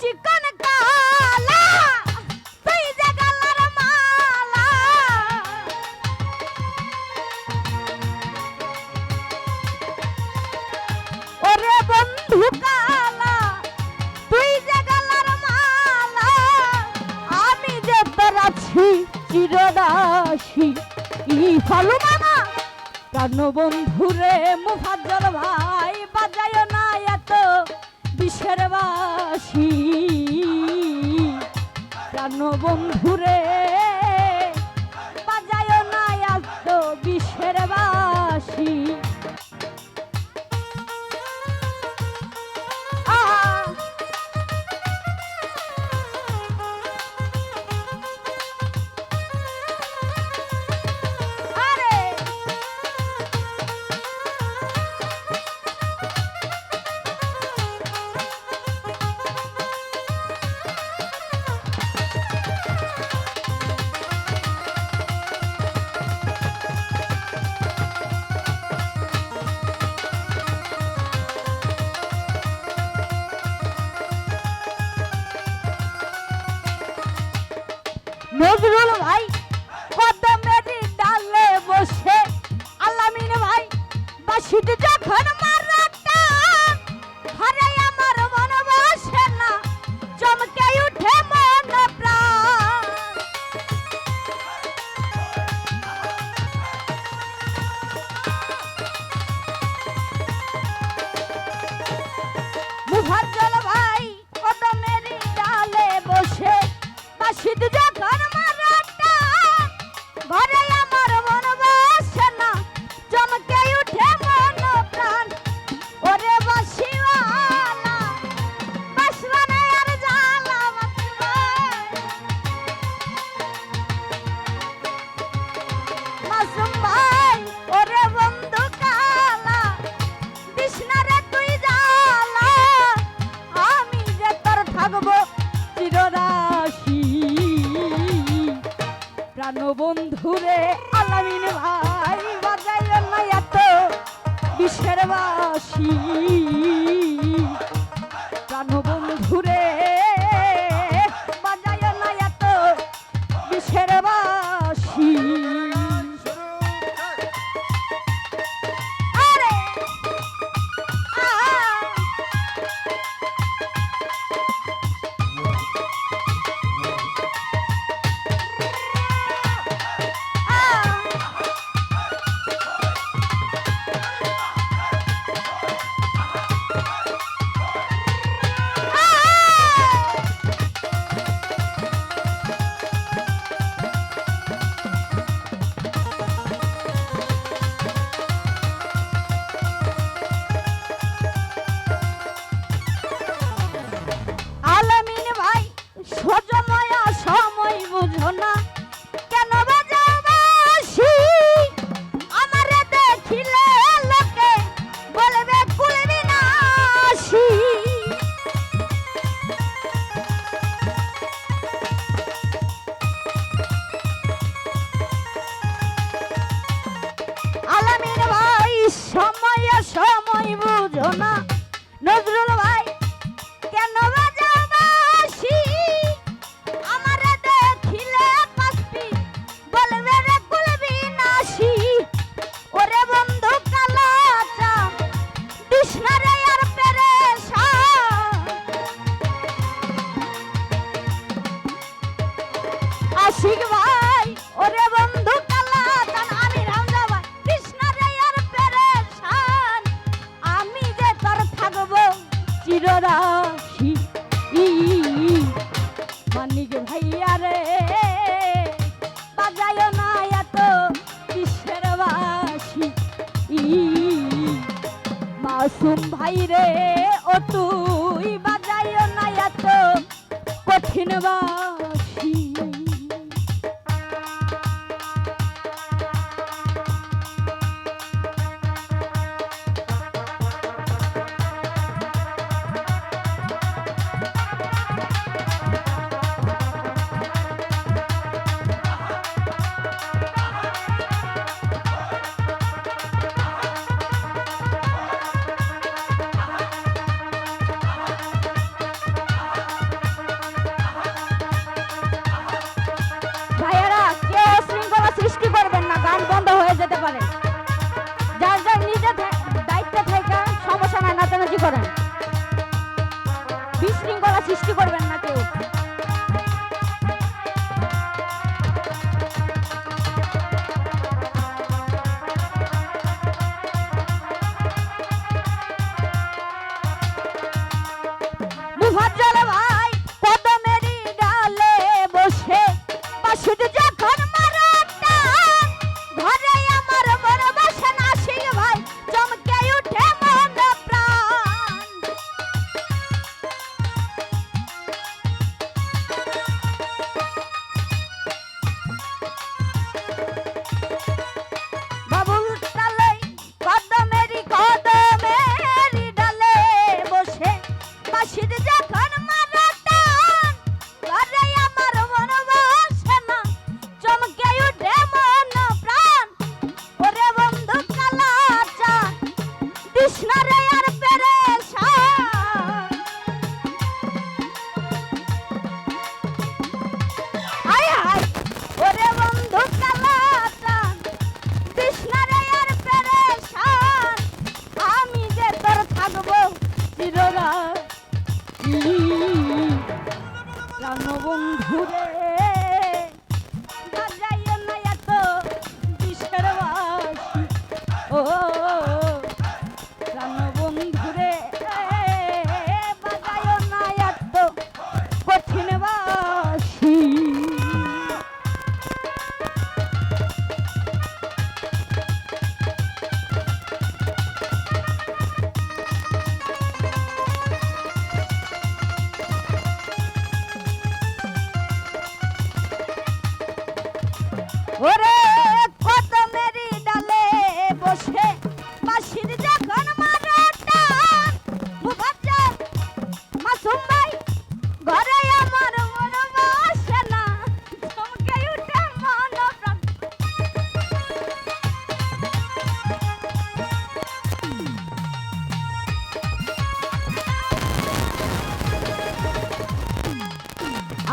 চিকন কালা তুই যে গলার মালা ওরে বন্ধু কালা তুই যে গলার মালা আমি যে তোর আছি চিরদাসী ই ফলু মামা প্রাণ বন্ধুরে মুফাজ্জল ভাই বাজায় না এত বিষের বাসি প্রাণ বন্ধুরে নজরুল ভাই বন্ধুরে আলামিন ভাই বাজাইল না এত বিশ্বের বাসি। আশিক ভাই, ওরে বন্ধু আমি পেরেশান আমি যে তোর মানিক ভাইয়া রে বাজায় না এত কিসের বাসি। মাসুম ভাই রে, ও তুই বাজায় না এত কঠিন বাসি।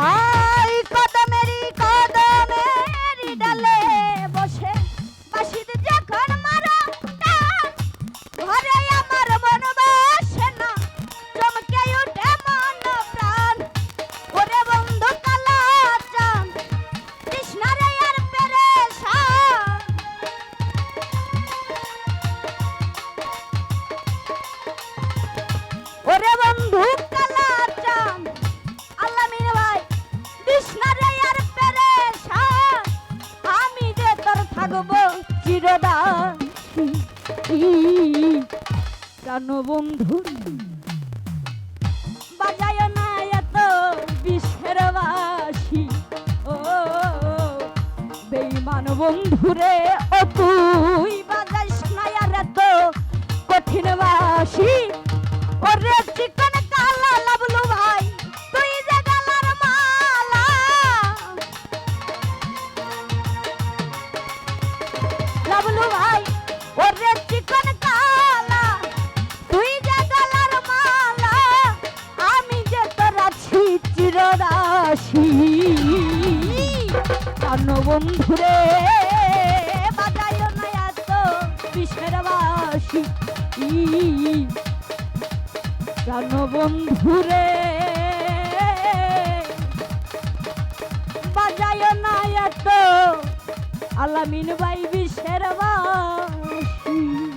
Ah! চিরদাসী কেন বন্ধু বাজায় না এত বিশ্বের বাসি। ও বেইমান বন্ধুরে ও তুই বাজাইস না এত কঠিন বাসী। আসি অন্য বন্ধুরে বাজায় না এত বিষের বাসি। কেন বন্ধুরে বাজায় না এত আলামিন বাই বিশের বাসি। Woo!